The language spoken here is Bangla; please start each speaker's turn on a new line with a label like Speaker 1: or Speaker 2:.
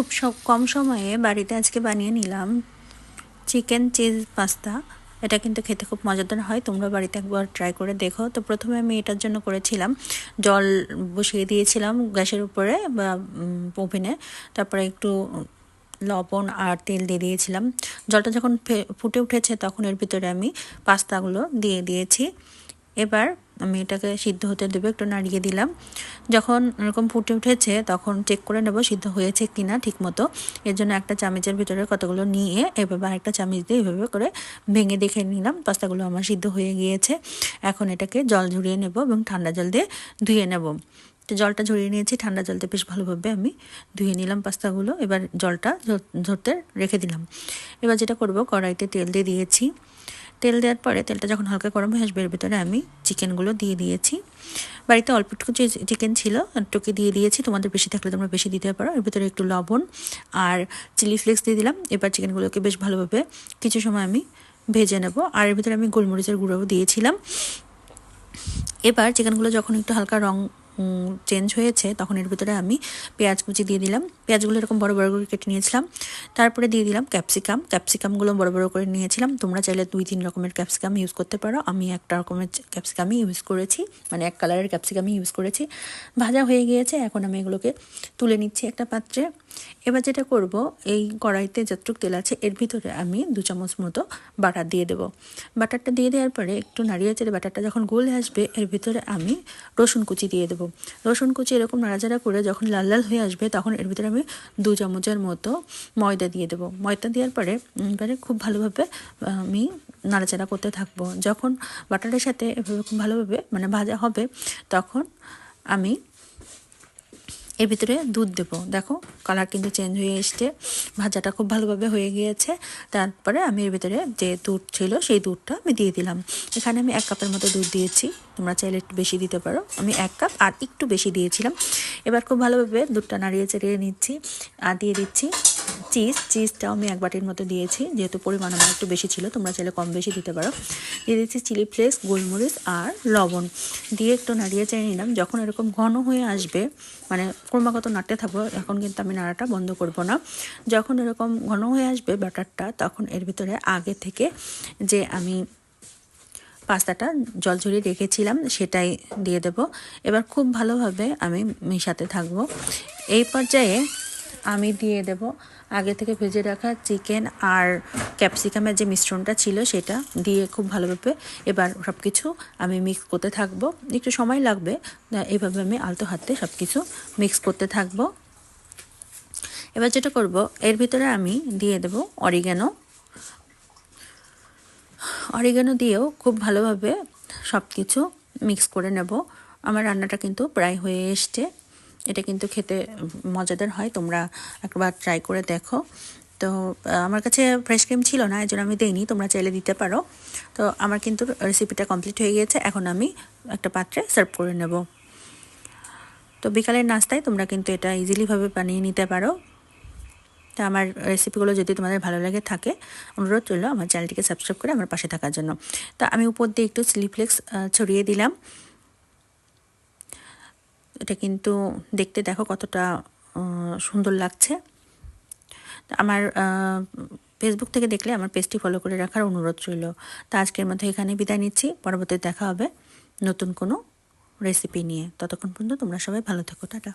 Speaker 1: খুব সব কম সময়ে বাড়িতে আজকে বানিয়ে নিলাম চিকেন চিজ পাস্তা। এটা কিন্তু খেতে খুব মজাদার হয়, তোমরা বাড়িতে একবার ট্রাই করে দেখো। তো প্রথমে আমি এটার জন্য করেছিলাম, জল বসিয়ে দিয়েছিলাম গ্যাসের উপরে বা ওভেনে। তারপরে একটু লবণ আর তেল দিয়ে দিয়েছিলাম। জলটা যখন ফুটে উঠেছে তখন এর ভিতরে আমি পাস্তাগুলো দিয়ে দিয়েছি। এবার আমি এটাকে সিদ্ধ হতে দেবো, একটু নাড়িয়ে দিলাম। যখন এরকম ফুটে উঠেছে, তখন চেক করে নেব সিদ্ধ হয়েছে কিনা ঠিক মতো। এর জন্য একটা চামচের ভিতরে কতগুলো নিয়ে এভাবে আরেকটা চামচ দিয়ে এভাবে করে ভেঙে দেখে নিলাম, পাস্তাগুলো আমার সিদ্ধ হয়ে গিয়েছে। এখন এটাকে জল ঝরিয়ে নেব এবং ঠান্ডা জল দিয়ে ধুয়ে নেব। তো জলটা ঝরিয়ে নিয়েছি, ঠান্ডা জলতে বেশ ভালোভাবে আমি ধুয়ে নিলাম পাস্তাগুলো। এবার জলটা ঝরতে রেখে দিলাম। এবার যেটা করব, কড়াইতে তেল দিয়ে দিয়েছি। তেল দেওয়ার পরে তেলটা যখন হালকা গরম হয়ে আসবে, এর ভিতরে আমি চিকেনগুলো দিয়ে দিয়েছি। বাড়িতে অল্প একটু চিকেন ছিল একটুকে দিয়ে দিয়েছি। তোমাদের বেশি থাকলে তোমরা বেশি দিতে পারো। এর ভিতরে একটু লবণ আর চিলি ফ্লেক্স দিয়ে দিলাম। এবার চিকেনগুলোকে বেশ ভালোভাবে কিছু সময় আমি ভেজে নেব। আর এর ভিতরে আমি গোলমরিচের গুঁড়োও দিয়েছিলাম। এবার চিকেনগুলো যখন একটু হালকা রং চেঞ্জ হয়েছে, তখন এর ভিতরে আমি পেঁয়াজ কুচি দিয়ে দিলাম। পেঁয়াজগুলো এরকম বড় বড় করে কেটে নিয়েছিলাম। তারপরে দিয়ে দিলাম ক্যাপসিকাম ক্যাপসিকামগুলো বড় বড় করে নিয়েছিলাম। তোমরা চাইলে দুই, তিন রকমের ক্যাপসিকাম ইউজ করতে পারো। আমি একটা রকমের ক্যাপসিকামই ইউজ করেছি মানে এক কালারের ক্যাপসিকামই ইউজ করেছি। ভাজা হয়ে গিয়েছে। এখন আমি এগুলোকে তুলে নিচ্ছি একটা পাত্রে। এবার যেটা করব, এই কড়াইতে যতটুক তেল আছে, এর ভিতরে আমি দু চামচ মতো বাটার দিয়ে দেবো। বাটারটা দিয়ে দেওয়ার পরে একটু নাড়িয়ে চেড়ে বাটারটা যখন গলে আসবে, এর ভিতরে আমি রসুন কুচি দিয়ে দেবো। রসুন কুচি এরকম নাড়াচাড়া করে যখন লাল লাল হয়ে আসবে, তখন এর ভিতরে আমি দু চামচের মতো ময়দা দিয়ে দেবো। ময়দা দেওয়ার পরে এবারে খুব ভালোভাবে, আমি নাড়াচাড়া করতে থাকব। যখন বাটারের সাথে এভাবে খুব ভালোভাবে মানে ভাজা হবে, তখন আমি এর ভিতরে দুধ দেবো। দেখো কালার কিন্তু চেঞ্জ হয়ে এসছে। ভাজাটা খুব ভালোভাবে হয়ে গিয়েছে। তারপরে আমি এর ভিতরে যে দুধ ছিল, সেই দুধটা আমি দিয়ে দিলাম। এখানে আমি এক কাপের মতো দুধ দিয়েছি। তোমরা চাইলে একটু বেশি দিতে পারো। আমি এক কাপ আর একটু বেশি দিয়েছিলাম। এবার খুব ভালোভাবে দুধটা নাড়িয়ে চাড়িয়ে নিচ্ছি। আর দিয়ে দিচ্ছি চিজ চিজটাও আমি এক বাটির মতো দিয়েছি। যেহেতু পরিমাণ আমার একটু বেশি ছিল, তোমরা চাইলে কম বেশি দিতে পারো। দিয়ে দিচ্ছি চিলি ফ্লেক্স, গোলমরিচ আর লবণ। দিয়ে একটু নাড়িয়ে চাই নিলাম। যখন এরকম ঘন হয়ে আসবে মানে ক্রমাগত নাড়তে থাকব, এখন কিন্তু আমি নাড়াটা বন্ধ করব না। যখন এরকম ঘন হয়ে আসবে ব্যাটারটা তখন এর ভিতরে আগে থেকে যে আমি পাস্তাটা জল ঝরিয়ে রেখেছিলাম, সেটাই দিয়ে দেব। এবার খুব ভালোভাবে আমি মেশাতে থাকব। এই পর্যায়ে আমি দিয়ে দেব। আগে থেকে ভেজে রাখা চিকেন আর ক্যাপসিকামের যে মিশ্রণটা ছিল সেটা দিয়ে খুব ভালোভাবে এবার সব কিছু আমি মিক্স করতে থাকব। একটু সময় লাগবে এভাবে আমি আলতো হাতে সব কিছু মিক্স করতে থাকব। এবার যেটা করব, এর ভিতরে আমি দিয়ে দেব অরিগ্যানো অরিগ্যানো দিয়েও খুব ভালোভাবে সব কিছু মিক্স করে নেব। আমার রান্নাটা কিন্তু প্রায় হয়ে এসছে। এটা কিন্তু খেতে মজাদার হয়, তোমরা একবার ট্রাই করে দেখো। তো আমার কাছে ফ্রেশ ক্রিম ছিল না এই জন্য আমি দিইনি, তোমরা চাইলে দিতে পারো। তো, আমার কিন্তু রেসিপিটা কমপ্লিট হয়ে গিয়েছে, এখন আমি একটা পাত্রে সার্ভ করে নেব। তো, বিকালের নাস্তায় তোমরা কিন্তু এটা ইজিলিভাবে বানিয়ে নিতে পারো। তা, আমার রেসিপিগুলো যদি তোমাদের ভালো লাগে থাকে, অনুরোধ রইল আমার চ্যানেলটিকে সাবস্ক্রাইব করে আমার পাশে থাকার জন্য। তা, আমি উপর দিয়ে একটু স্লিপলেক্স ছড়িয়ে দিলাম। এটা কিন্তু দেখতে দেখো কতটা সুন্দর লাগছে। আমার ফেসবুক থেকে দেখলে আমার পেজটি ফলো করে রাখার অনুরোধ রইল। তা আজকের মধ্যে এখানে বিদায় নিচ্ছি। পরবর্তীতে দেখা হবে নতুন কোনো রেসিপি নিয়ে। ততক্ষণ পর্যন্ত তোমরা সবাই ভালো থেকো, টাটা।